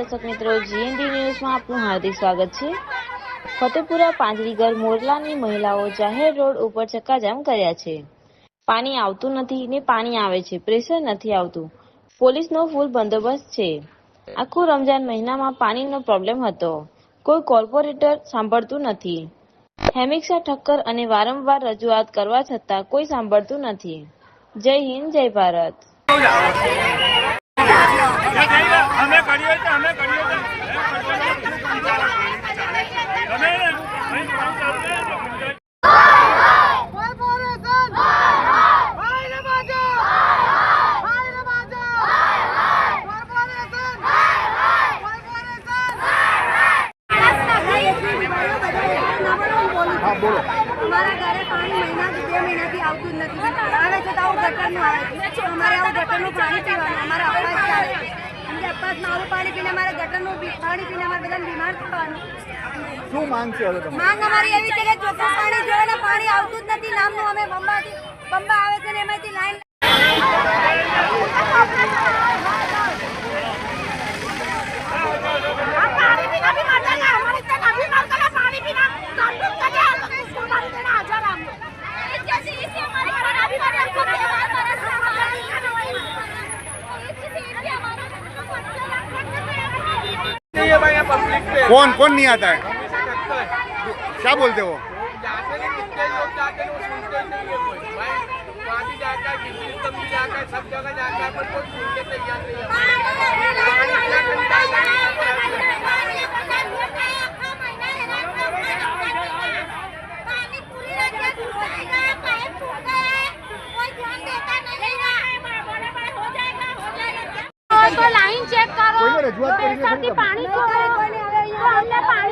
દર્શક મિત્રો જીએનડી ન્યૂઝમાં આપનું હાર્દિક સ્વાગત છે. ફતેપુરા પાંજરીગર મોરલાની મહિલાઓ જાહેર રોડ ઉપર ચક્કાજામ કર્યા છે. પાણી આવતું નથી ને પાણી આવે છે, પ્રેશર નથી આવતું. પોલીસનો ફૂલ બંદોબસ્ત છે. આખું રમજાન મહિનામાં પાણીનો પ્રોબ્લેમ હતો. કોઈ કોર્પોરેટર સાંભળતું નથી. હેમિક્ષા ઠક્કર અને વારંવાર રજૂઆત કરવા છતાં કોઈ સાંભળતું નથી. જય હિન્દ, જય ભારત. અમે કરીએ છીએ, અમે ચાલુ છે. પાણી મહિનાથી બે મહિનાથી આવતું જ નથી આવે છે તો આવું ગટરનું આવે છે અમારે આવું ગટરનું પાણી પીવાનું અમારે અપાસ ચાલે છે અને પાણી પીને મારા ગટરનું પાણી પીને અમારે બધાને બીમાર થવાનું. શું માંગ છે હવે માંગ અમારી એવી છે કે ચોખ્ખું પાણી જોઈને પાણી આવતું જ નથી. નામનું અમે બંબાથી બંબા આવે છે ને એમાંથી લાઈન कौन कौन नहीं आता है क्या बोलते हो जाते नहीं कितने लोग जाते 我好像把